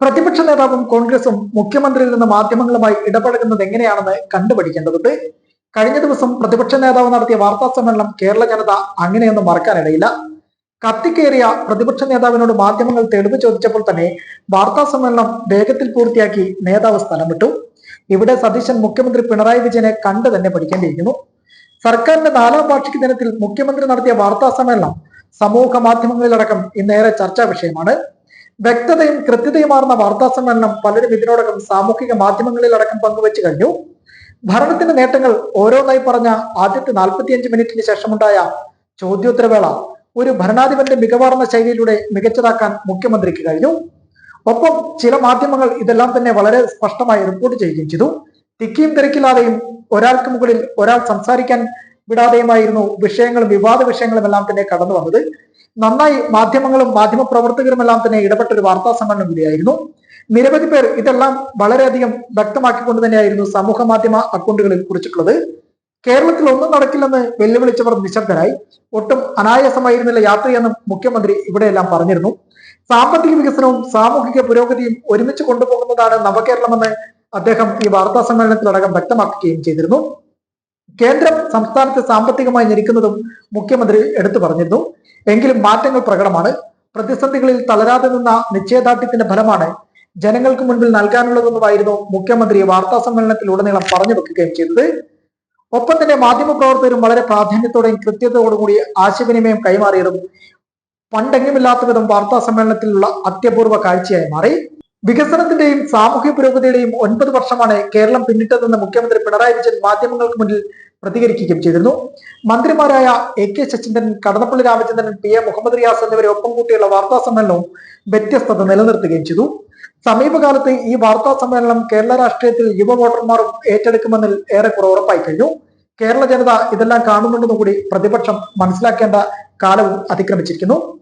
പ്രതിപക്ഷ നേതാവും കോൺഗ്രസും മുഖ്യമന്ത്രിയിൽ നിന്ന് മാധ്യമങ്ങളുമായി ഇടപഴകുന്നത് എങ്ങനെയാണെന്ന് കണ്ടുപിടിക്കേണ്ടതുണ്ട് കഴിഞ്ഞ ദിവസം പ്രതിപക്ഷ നേതാവ് നടത്തിയ വാർത്താ സമ്മേളനം കേരള ജനത അങ്ങനെയൊന്നും മറക്കാനിടയില്ല. കത്തിക്കേറിയ പ്രതിപക്ഷ നേതാവിനോട് മാധ്യമങ്ങൾ തെളിവ് ചോദിച്ചപ്പോൾ തന്നെ വാർത്താ സമ്മേളനം വേഗത്തിൽ പൂർത്തിയാക്കി നേതാവ് സ്ഥലം വിട്ടു. ഇവിടെ സതീശൻ മുഖ്യമന്ത്രി പിണറായി വിജയനെ കണ്ടു തന്നെ പഠിക്കേണ്ടിയിരിക്കുന്നു. സർക്കാരിന്റെ നാലാം വാർഷിക ദിനത്തിൽ മുഖ്യമന്ത്രി നടത്തിയ വാർത്താ സമ്മേളനം സമൂഹ മാധ്യമങ്ങളിലടക്കം ഇന്നേറെ ചർച്ചാ വിഷയമാണ്. വ്യക്തതയും കൃത്യതയുമാർന്ന വാർത്താ സമ്മേളനം പലരും ഇതിനോടകം സാമൂഹിക മാധ്യമങ്ങളിലടക്കം പങ്കുവച്ചു കഴിഞ്ഞു. ഭരണത്തിന്റെ നേട്ടങ്ങൾ ഓരോന്നായി പറഞ്ഞ ആദ്യത്തെ നാൽപ്പത്തിയഞ്ച് മിനിറ്റിന് ശേഷമുണ്ടായ ചോദ്യോത്തരവേള ഒരു ഭരണാധിപന്റെ മികവാർന്ന ശൈലിയിലൂടെ മികച്ചതാക്കാൻ മുഖ്യമന്ത്രിക്ക് കഴിഞ്ഞു. ഒപ്പം ചില മാധ്യമങ്ങൾ ഇതെല്ലാം തന്നെ വളരെ സ്പഷ്ടമായി റിപ്പോർട്ട് ചെയ്യുകയും ചെയ്തു. തിക്കിയും തിരക്കില്ലാതെയും ഒരാൾക്ക് മുകളിൽ ഒരാൾ സംസാരിക്കാൻ വിടാതെയുമായിരുന്നു വിഷയങ്ങളും വിവാദ വിഷയങ്ങളും എല്ലാം തന്നെ കടന്നു വന്നത്. നന്നായി മാധ്യമങ്ങളും മാധ്യമപ്രവർത്തകരും എല്ലാം തന്നെ ഇടപെട്ട ഒരു വാർത്താ സമ്മേളനം കൂടിയായിരുന്നു. നിരവധി പേർ ഇതെല്ലാം വളരെയധികം വ്യക്തമാക്കിക്കൊണ്ട് തന്നെയായിരുന്നു സമൂഹ മാധ്യമ അക്കൗണ്ടുകളിൽ കുറിച്ചിട്ടുള്ളത്. കേരളത്തിൽ ഒന്നും നടക്കില്ലെന്ന് വെല്ലുവിളിച്ചവർ നിശബ്ദരായി. ഒട്ടും അനായാസമായിരുന്നില്ല യാത്രയെന്നും മുഖ്യമന്ത്രി ഇവിടെയെല്ലാം പറഞ്ഞിരുന്നു. സാമ്പത്തിക വികസനവും സാമൂഹിക പുരോഗതിയും ഒരുമിച്ച് കൊണ്ടുപോകുന്നതാണ് നവകേരളമെന്ന് അദ്ദേഹം ഈ വാർത്താ സമ്മേളനത്തിലടക്കം വ്യക്തമാക്കുകയും ചെയ്തിരുന്നു. കേന്ദ്രം സംസ്ഥാനത്തെ സാമ്പത്തികമായി ഞെരിക്കുന്നതും മുഖ്യമന്ത്രി എടുത്തു പറഞ്ഞിരുന്നു. എങ്കിലും മാറ്റങ്ങൾ പ്രകടമാണ്. പ്രതിസന്ധികളിൽ തളരാതെ നിന്ന നിശ്ചയദാർഢ്യത്തിന്റെ ഫലമാണ് ജനങ്ങൾക്ക് മുൻപിൽ നൽകാനുള്ളതെന്നുമായിരുന്നു മുഖ്യമന്ത്രി വാർത്താ സമ്മേളനത്തിൽ ഉടനീളം പറഞ്ഞു വെക്കുകയും ചെയ്തത്. ഒപ്പം തന്നെ മാധ്യമപ്രവർത്തകരും വളരെ പ്രാധാന്യത്തോടെയും കൃത്യതയോടും കൂടി ആശയവിനിമയം കൈമാറിയതും പണ്ടെങ്ങുമില്ലാത്ത വിധം വാർത്താ സമ്മേളനത്തിലുള്ള അത്യപൂർവ കാഴ്ചയായി മാറി. വികസനത്തിന്റെയും സാമൂഹ്യ പുരോഗതിയുടെയും ഒൻപത് വർഷമാണ് കേരളം പിന്നിട്ടതെന്ന് മുഖ്യമന്ത്രി പിണറായി വിജയൻ മാധ്യമങ്ങൾക്ക് മുന്നിൽ പ്രതികരിക്കുകയും ചെയ്തിരുന്നു. മന്ത്രിമാരായ A K Saseendran Kadannappally Ramachandran P A Muhammad Riyas എന്നിവരെ ഒപ്പം കൂട്ടിയുള്ള വാർത്താ സമ്മേളനവും വ്യത്യസ്തത നിലനിർത്തുകയും ചെയ്തു. സമീപകാലത്ത് ഈ വാർത്താ സമ്മേളനം കേരള രാഷ്ട്രീയത്തിൽ യുവ വോട്ടർമാരും ഏറ്റെടുക്കുമെന്നിൽ ഏറെക്കുറെ ഉറപ്പായി കഴിഞ്ഞു. കേരള ജനത ഇതെല്ലാം കാണുന്നുണ്ടെന്നുകൂടി പ്രതിപക്ഷം മനസ്സിലാക്കേണ്ട കാലവും അതിക്രമിച്ചിരിക്കുന്നു.